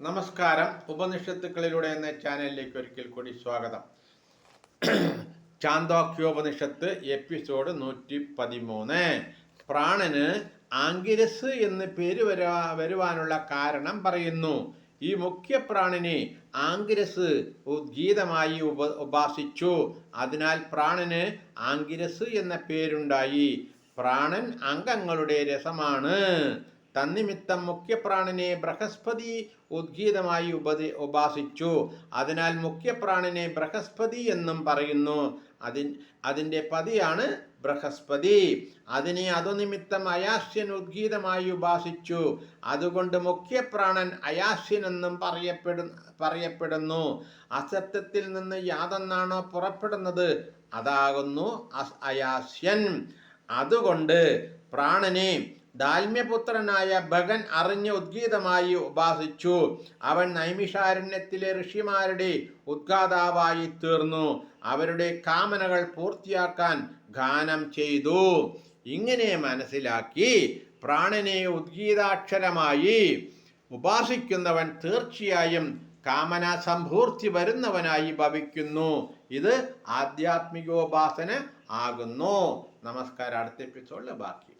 നമസ്കാരം. ഉപനിഷത്തുക്കളിലൂടെ എന്ന ചാനലിലേക്ക് ഒരിക്കൽ കൂടി സ്വാഗതം. ചാന്തോക്യോപനിഷത്ത് എപ്പിസോഡ് നൂറ്റി പതിമൂന്ന്. പ്രാണന് ആംഗിരസ് എന്ന് പേര് വരാ വരുവാനുള്ള കാരണം പറയുന്നു. ഈ മുഖ്യ പ്രാണിനെ ആംഗിരസ് ഉദ്ഗീതമായി ഉപ ഉപാസിച്ചു. അതിനാൽ പ്രാണന് ആംഗിരസ് എന്ന പേരുണ്ടായി. പ്രാണൻ അംഗങ്ങളുടെ രസമാണ്. തന്നിമിത്തം മുഖ്യപ്രാണനെ ബൃഹസ്പതി ഉദ്ഗീതമായി ഉപതി ഉപാസിച്ചു. അതിനാൽ മുഖ്യപ്രാണനെ ബൃഹസ്പതി എന്നും പറയുന്നു. അതിൻ അതിന്റെ പതിയാണ് ബൃഹസ്പതി. അതിനെ അതുനിമിത്തം അയാസ്യൻ ഉദ്ഗീതമായി ഉപാസിച്ചു. അതുകൊണ്ട് മുഖ്യപ്രാണൻ അയാസ്യൻ എന്നും പറയപ്പെടു പറയപ്പെടുന്നു. അസത്യത്തിൽ നിന്ന് യാതൊന്നാണോ പുറപ്പെടുന്നത്? അതാകുന്നു അയാസ്യൻ അതുകൊണ്ട് പ്രാണനെ ദാൽമ്യപുത്രനായ ഭഗൻ അറിഞ്ഞ് ഉദ്ഗീതമായി ഉപാസിച്ചു. അവൻ നൈമിഷാരണ്യത്തിലെ ഋഷിമാരുടെ ഉദ്ഘാതാവായി തീർന്നു. അവരുടെ കാമനകൾ പൂർത്തിയാക്കാൻ ഗാനം ചെയ്തു. ഇങ്ങനെ മനസ്സിലാക്കി പ്രാണനെ ഉദ്ഗീതാക്ഷരമായി ഉപാസിക്കുന്നവൻ തീർച്ചയായും കാമന സംഭൂർത്തി വരുന്നവനായി ഭവിക്കുന്നു. ഇത് ആധ്യാത്മികോപാസന ആകുന്നു. നമസ്കാരം. അടുത്ത എപ്പിസോഡിൽ ബാക്കി.